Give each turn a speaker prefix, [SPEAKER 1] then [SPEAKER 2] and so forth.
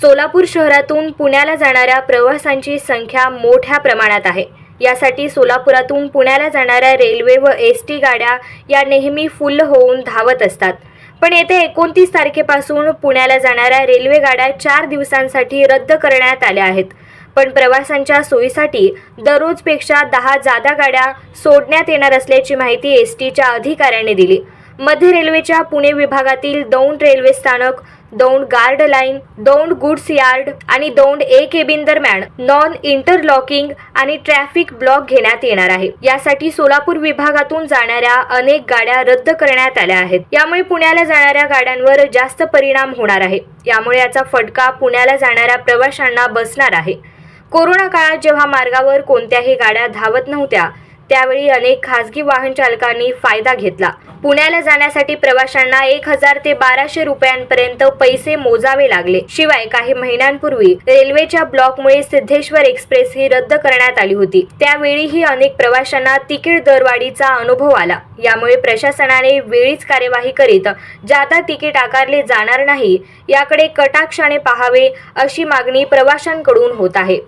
[SPEAKER 1] सोलापूर शहरातून पुण्याला जाणाऱ्या प्रवासांची संख्या मोठ्या प्रमाणात आहे. यासाठी सोलापुरातून पुण्याला जाणाऱ्या रेल्वे व एस टी गाड्या या नेहमी फुल्ल होऊन धावत असतात. पण येथे एकोणतीस तारखेपासून पुण्याला जाणाऱ्या रेल्वे गाड्या चार दिवसांसाठी रद्द करण्यात आल्या आहेत. पण प्रवाशांच्या सोयीसाठी दररोजपेक्षा दहा जादा गाड्या सोडण्यात येणार असल्याची माहिती एस टीच्या अधिकाऱ्यांनी दिली. मध्य रेल्वेच्या पुणे विभागातील दौंड रेल्वे स्थानक Daund guard line Daund goods yard आणि दौंड ए केबिन दरम्यान नॉन इंटरलॉकिंग आणि ट्रॅफिक ब्लॉक घेण्यात येणार आहे. यासाठी सोलापूर विभागातून जाणाऱ्या अनेक गाड्या रद्द करण्यात आल्या आहेत. यामुळे पुण्याला जाणाऱ्या गाड्यांवर जास्त परिणाम होणार आहे. यामुळे याचा फटका पुण्याला जाणाऱ्या प्रवाशांना बसणार आहे. कोरोना काळात जेव्हा मार्गावर कोणत्याही गाड्या धावत नव्हत्या त्यावेळी अनेक खासगी वाहन चालकांनी फायदा घेतला. पुण्याला जाण्यासाठी प्रवाशांना एक हजार ते बाराशे रुपयांपर्यंत पैसे मोजावे लागले. शिवाय काही महिन्यांपूर्वी रेल्वेच्या ब्लॉकमुळे सिद्धेश्वर एक्सप्रेस ही रद्द करण्यात आली होती. त्यावेळीही अनेक प्रवाशांना तिकीट दरवाढीचा अनुभव आला. यामुळे प्रशासनाने वेळीच कार्यवाही करीत जादा तिकीट आकारले जाणार नाही याकडे कटाक्षाने पाहावे अशी मागणी प्रवाशांकडून होत आहे.